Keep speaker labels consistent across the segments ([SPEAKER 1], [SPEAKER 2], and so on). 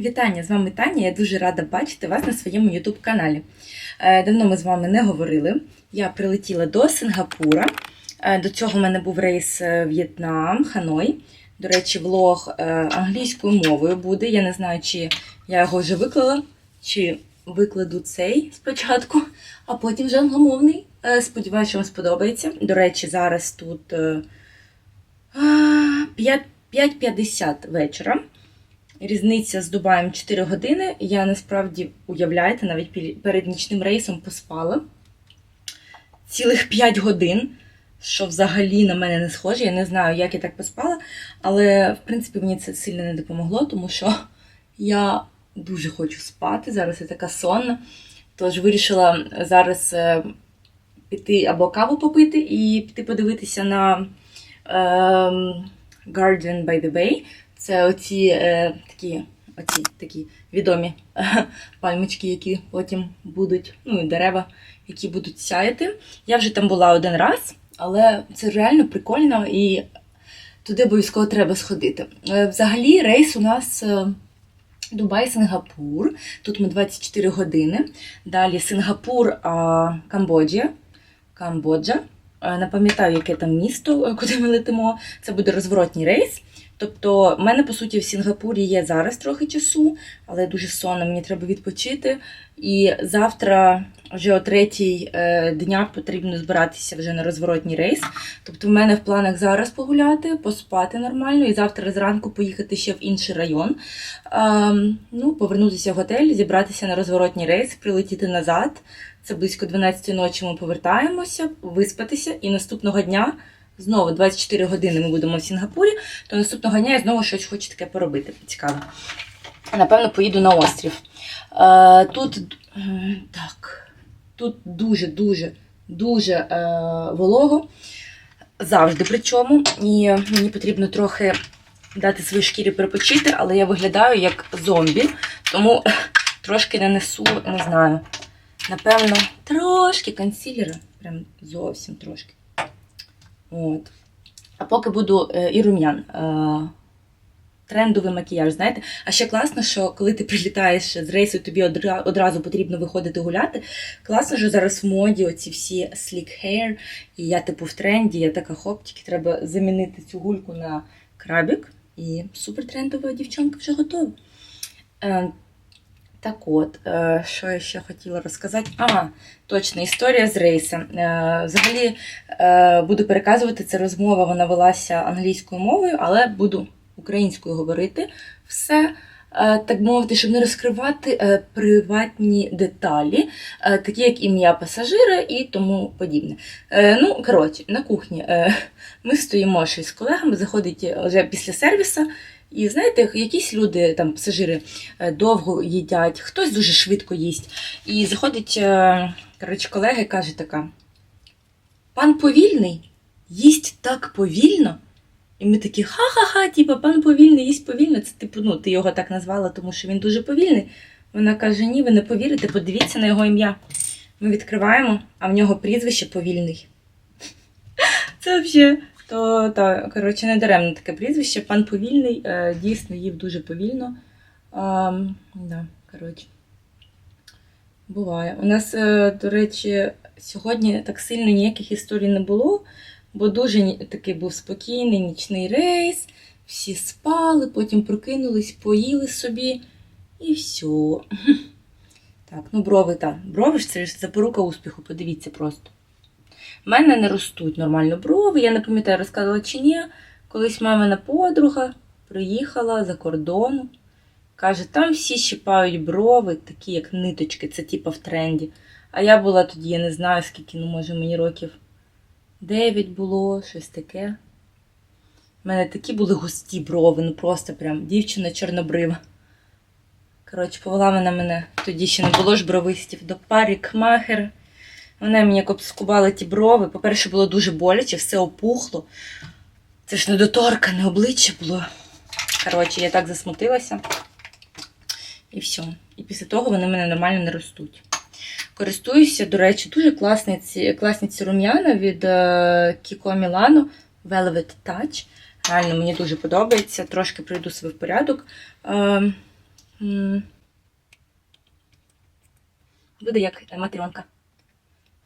[SPEAKER 1] Вітання, з вами Таня. Я дуже рада бачити вас на своєму YouTube каналі. Е, Давно ми з вами не говорили. Я прилетіла до Сингапура. Е, До цього в мене був рейс е, В'єтнам, Ханой. До речі, влог англійською мовою буде. Я не знаю, чи я його вже виклала, чи викладу цей спочатку, а потім вже англомовний. Сподіваюся, що вам сподобається. До речі, зараз тут е, а, 5 5.50 вечора. Різниця з Дубаєм 4 години. Я насправді, уявляєте, навіть перед нічним рейсом поспала цілих 5 годин, що взагалі на мене не схоже. Я не знаю, як я так поспала, але в принципі мені це сильно не допомогло, тому що я дуже хочу спати. Зараз я така сонна. Тож вирішила зараз е, піти або каву попити і піти подивитися на ем, Garden by the Bay. Це оці е, такі, оці такі відомі е, пальмочки, які потім будуть, ну і дерева, які будуть сяяти. Я вже там була один раз, але це реально прикольно і туди обов'язково треба сходити. Е, Взагалі, рейс у нас. е, Дубай, Сингапур. Тут ми 24 години. Далі Сингапур, а, Камбоджа. Камбоджа. Е, Не пам'ятаю, яке там місто, е, куди ми летимо. Це буде розворотній рейс. Тобто, в мене, по суті, в Сінгапурі є зараз трохи часу, але дуже сонна, мені треба відпочити. І завтра, вже о третій е, дня, потрібно збиратися вже на розворотній рейс. Тобто, в мене в планах зараз погуляти, поспати нормально, і завтра зранку поїхати ще в інший район. Ем, ну, повернутися в готель, зібратися на розворотній рейс, прилетіти назад. Це близько 12 ночі ми повертаємося, виспатися, і наступного дня знову 24 години ми будемо в Сінгапурі, то наступного дня я знову щось хочу таке поробити. Цікаво. Напевно, поїду на острів. Е, тут так, тут дуже-дуже дуже е, волого. Завжди причому. І мені потрібно трохи дати своїй шкірі перепочити, але я виглядаю як зомбі, тому трошки нанесу, не знаю. Напевно, трошки консилера. Прям зовсім трошки. От. А поки буду е, і рум'ян. Е, трендовий макіяж, знаєте. А ще класно, що коли ти прилітаєш з рейсу, тобі одра- одразу потрібно виходити гуляти. Класно, що зараз в моді оці всі sleek hair, і я типу в тренді, я така хоп, тільки треба замінити цю гульку на крабік. І супер трендова дівчонка вже готова. Так от, е, що я ще хотіла розказати? А, точно, історія з рейсом. Е, взагалі е, буду переказувати, це розмова, вона велася англійською мовою, але буду українською говорити все. Так мовити, щоб не розкривати приватні деталі, такі як ім'я пасажира і тому подібне. Ну, коротше, на кухні ми стоїмо щось з колегами, заходить вже після сервісу, і знаєте, якісь люди, там пасажири, е, довго їдять, хтось дуже швидко їсть. І заходить е, коротше, колега і каже така: пан повільний їсть так повільно. І ми такі ха-ха-ха, типу, пан повільний їсть повільно. Це типу, ну, ти його так назвала, тому що він дуже повільний. Вона каже: ні, ви не повірите, подивіться на його ім'я. Ми відкриваємо, а в нього прізвище повільний. Це взагалі. То, та, коротше, не даремно таке прізвище. Пан повільний е, дійсно їв дуже повільно. А, да, коротше. Буває. У нас, е, до речі, сьогодні так сильно ніяких історій не було, бо дуже такий був спокійний нічний рейс. Всі спали, потім прокинулись, поїли собі і все. Так, ну брови так. Брови ж це ж запорука успіху, подивіться просто. У мене не ростуть нормально брови. Я не пам'ятаю, розказувала чи ні. Колись мамина подруга приїхала за кордону. Каже, там всі щипають брови, такі як ниточки, це типа в тренді. А я була тоді, я не знаю скільки, ну може мені років 9 було, щось таке. У мене такі були густі брови, ну просто прям дівчина чорнобрива. Коротше, повела вона мене, тоді ще не було ж бровистів, до парикмахера. Вона мені як обскубала ті брови. По-перше, було дуже боляче, все опухло. Це ж недоторкане обличчя було. Коротше, я так засмутилася. І все. І після того вони в мене нормально не ростуть. Користуюся, до речі, дуже класні ці, рум'яна від е, Kiko Milano Velvet Touch. Реально мені дуже подобається. Трошки приведу себе в порядок. Е, буде як матрьонка.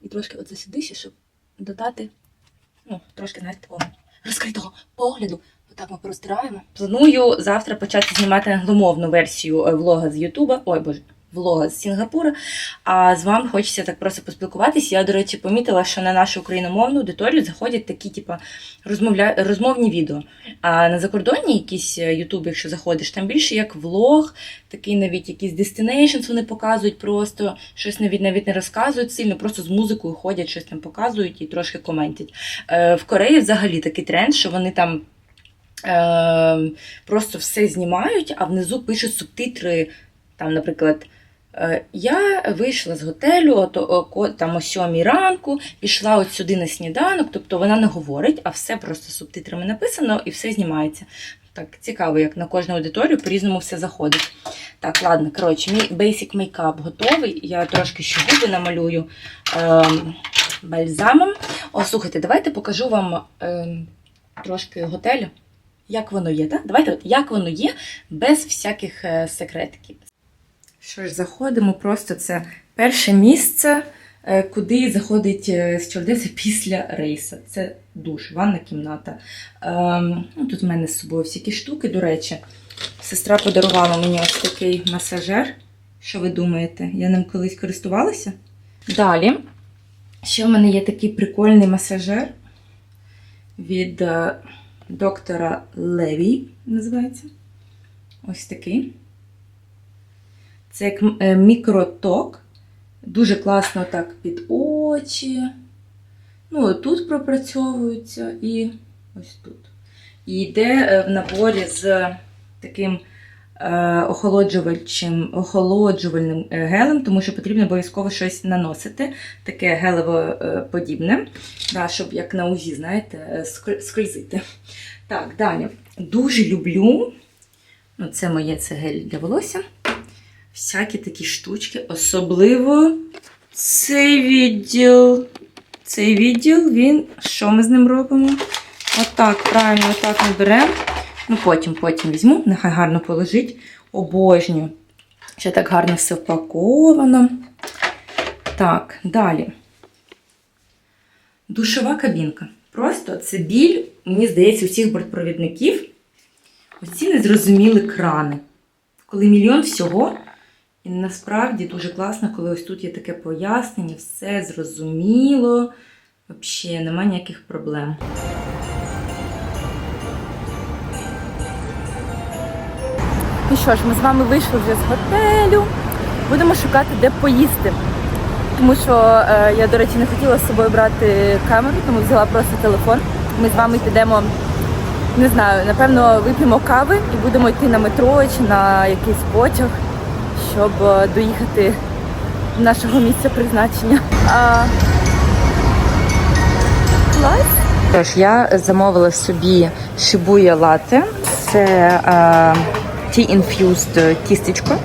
[SPEAKER 1] І трошки оце сюди ще, щоб додати, ну, трошки, навіть такого розкритого погляду. Отак ми простираємо. Планую завтра почати знімати англомовну версію е, влога з Ютуба. Ой, боже, влога з Сінгапура. А з вами хочеться так просто поспілкуватися. Я, до речі, помітила, що на нашу україномовну аудиторію заходять такі, типу, розмовля... розмовні відео. А на закордонні якісь Ютуб, якщо заходиш, там більше як влог, такий навіть якісь destinations вони показують просто, щось навіть навіть не розказують сильно, просто з музикою ходять, щось там показують і трошки коментять. Е, в Кореї взагалі такий тренд, що вони там. Е, просто все знімають, а внизу пишуть субтитри. Там, наприклад, е, я вийшла з готелю там о 7 ранку, пішла от сюди на сніданок, тобто вона не говорить, а все просто субтитрами написано і все знімається. Так, цікаво, як на кожну аудиторію по-різному все заходить. Так, ладно, коротше, мій basic мейкап готовий. Я трошки ще губи намалюю ем, бальзамом. О, слухайте, давайте покажу вам ем, трошки готелю. Як воно є, так? Давайте, як воно є, без всяких е, секретиків. Що ж, заходимо просто це перше місце, е, куди заходить е, стюардеса після рейсу. Це душ, ванна кімната. Ем, ну, тут в мене з собою всякі штуки, до речі. Сестра подарувала мені ось такий масажер. Що ви думаєте? Я ним колись користувалася? Далі. Ще в мене є такий прикольний масажер від е, доктора Леві, називається. Ось такий. Це як е, мікроток. Дуже класно так під очі. Ну, тут пропрацьовується і ось тут. І йде е, в наборі з таким е, охолоджувальчим, охолоджувальним гелем, тому що потрібно обов'язково щось наносити, таке гелево е, подібне, да, щоб як на узі, знаєте, скользити. Так, далі. Дуже люблю. Ну, це моє це гель для волосся. Всякі такі штучки. Особливо цей відділ. Цей відділ, він. Що ми з ним робимо? Отак, правильно, отак ми беремо. Ну, потім, потім візьму, нехай гарно положить. Обожнюю. Ще так гарно все впаковано. Так, далі. Душова кабінка. Просто це біль, мені здається, усіх бортпровідників. Оці незрозуміли крани. Коли мільйон всього. І насправді дуже класно, коли ось тут є таке пояснення, все зрозуміло. Взагалі, немає ніяких проблем. Ну що ж, ми з вами вийшли вже з готелю. Будемо шукати, де поїсти. Тому що е, я, до речі, не хотіла з собою брати камеру, тому взяла просто телефон. Ми з вами підемо, не знаю, напевно, вип'ємо кави і будемо йти на метро чи на якийсь потяг, щоб е, доїхати до нашого місця призначення. А... Тож, я замовила собі шибуя лате. Це е, tea infused тістечко.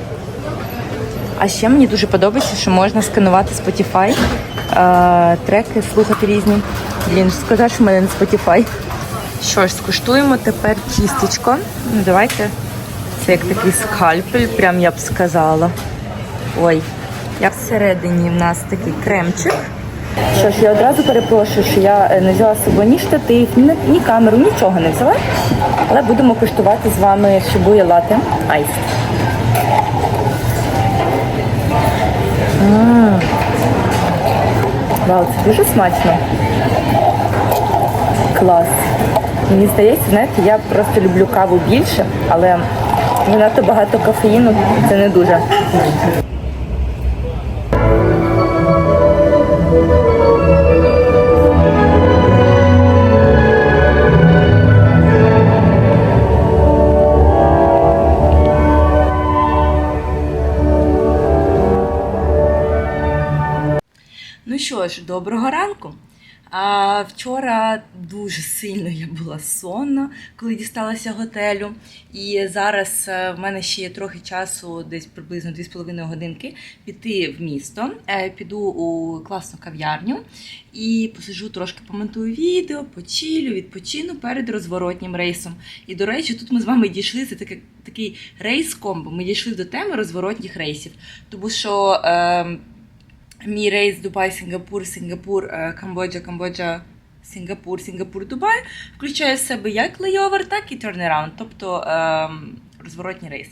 [SPEAKER 1] А ще мені дуже подобається, що можна сканувати Spotify, е, треки, слухати різні. Блін, сказати, що в мене не Spotify. Що ж, скуштуємо тепер тістечко. Ну, давайте. Це як такий скальпель, прям я б сказала. Ой, як всередині в нас такий кремчик. Що ж, я одразу перепрошую, що я е, не взяла з собою ні штатив, ні, ні камеру, нічого не взяла. Але будемо куштувати з вами шибуя лате айс. Вау, це дуже смачно. Клас. Мені здається, знаєте, я просто люблю каву більше, але занадто багато кофеїну це не дуже. Ну що ж, доброго ранку. А вчора дуже сильно я була сонна, коли дісталася готелю. І зараз е, в мене ще є трохи часу, десь приблизно 2,5 годинки, піти в місто. Е, Піду у класну кав'ярню і посижу трошки помонтую відео, почилю, відпочину перед розворотнім рейсом. І до речі, тут ми з вами дійшли. Це таке, такий рейс-комбо. Ми дійшли до теми розворотніх рейсів. Тому що е, мій рейс Дубай, Сінгапур, Сінгапур, е, Камбоджа, Камбоджа. Сінгапур, Сінгапур, Дубай включає в себе як лейовер, так і turnaround, тобто е, розворотній рейс.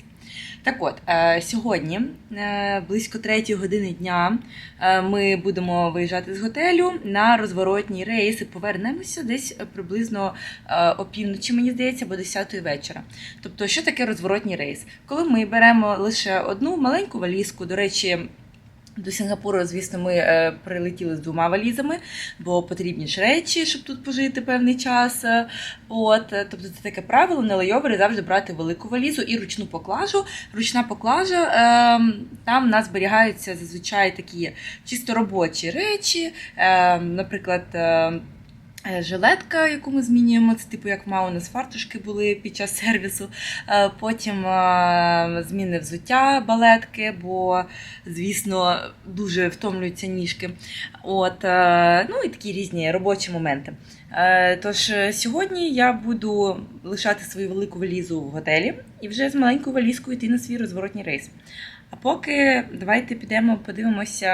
[SPEAKER 1] Так от, е, сьогодні, е, близько 3 години дня, е, ми будемо виїжджати з готелю на розворотній рейс і повернемося десь е, приблизно е, опівночі, мені здається, або 10 вечора. Тобто, що таке розворотній рейс? Коли ми беремо лише одну маленьку валізку, до речі. До Сінгапуру, звісно, ми е, прилетіли з двома валізами, бо потрібні ж речі, щоб тут пожити певний час. Е, От, е, тобто це таке правило на лейовері завжди брати велику валізу і ручну поклажу. Ручна поклажа, е, там в нас зберігаються зазвичай такі чисто робочі речі, е, наприклад. Е, Жилетка, яку ми змінюємо, це типу як мав у нас фартушки були під час сервісу. Е, Потім е, зміни взуття, балетки, бо, звісно, дуже втомлюються ніжки. От, ну і такі різні робочі моменти. Тож сьогодні я буду лишати свою велику валізу в готелі і вже з маленькою валізкою йти на свій розворотній рейс. А поки давайте підемо подивимося,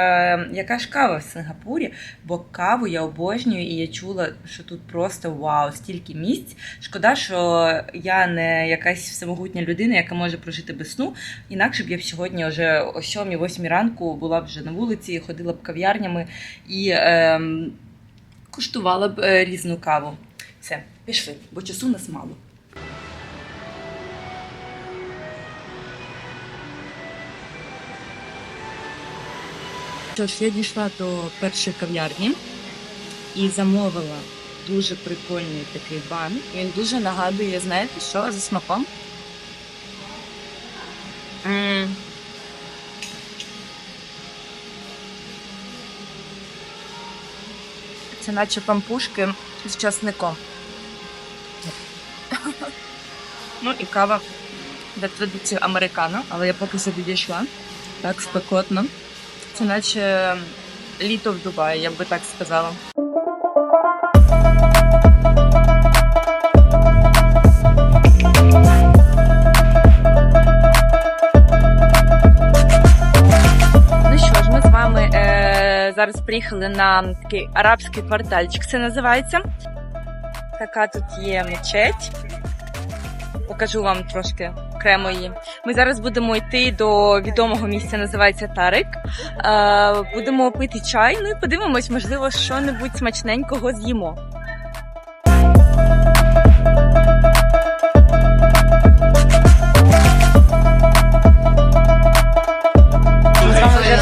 [SPEAKER 1] яка ж кава в Сингапурі, бо каву я обожнюю і я чула, що тут просто вау, стільки місць. Шкода, що я не якась всемогутня людина, яка може прожити без сну. Інакше б я б сьогодні вже о 7-8 ранку була б вже на вулиці, ходила б кав'ярнями і ем, куштувала б е, різну каву. Все, пішли, бо часу нас мало. Що я дійшла до першої кав'ярні і замовила дуже прикольний такий бан. Він дуже нагадує, знаєте, що за смаком? М. Це наче пампушки з часником. Ну і кава для традиції американо, але я поки собі дійшла. Так спекотно. Це наче літо в Дубаї, я би так сказала. Ну е, зараз приїхали на такий арабський квартальчик. Це називається. Така тут є мечеть. Покажу вам трошки окремо її. Ми зараз будемо йти до відомого місця, називається Тарик. Е, будемо пити чай, ну і подивимось, можливо, що-небудь смачненького з'їмо.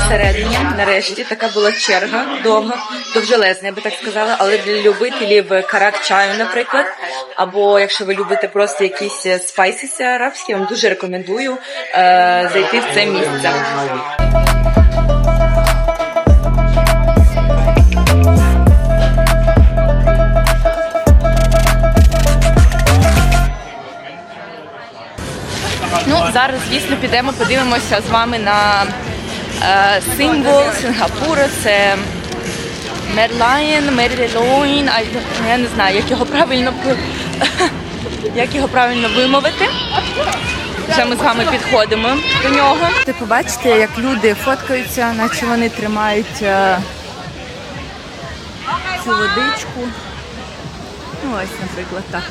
[SPEAKER 1] Всередині. Нарешті така була черга довга, довжелезна, я би так сказала, але для любителів карак чаю, наприклад. Або якщо ви любите просто якісь спайсиси арабські, я вам дуже рекомендую е, зайти в це місце. Ну, зараз, звісно, підемо, подивимося з вами на е, символ Сингапуру. Це Мерлайн, Мерлілоїн, а я не знаю, як його правильно як його правильно вимовити. Вже ми з вами підходимо до нього. Ти побачите, як люди фоткаються, наче вони тримають е, цю водичку. Ну, ось, наприклад, так.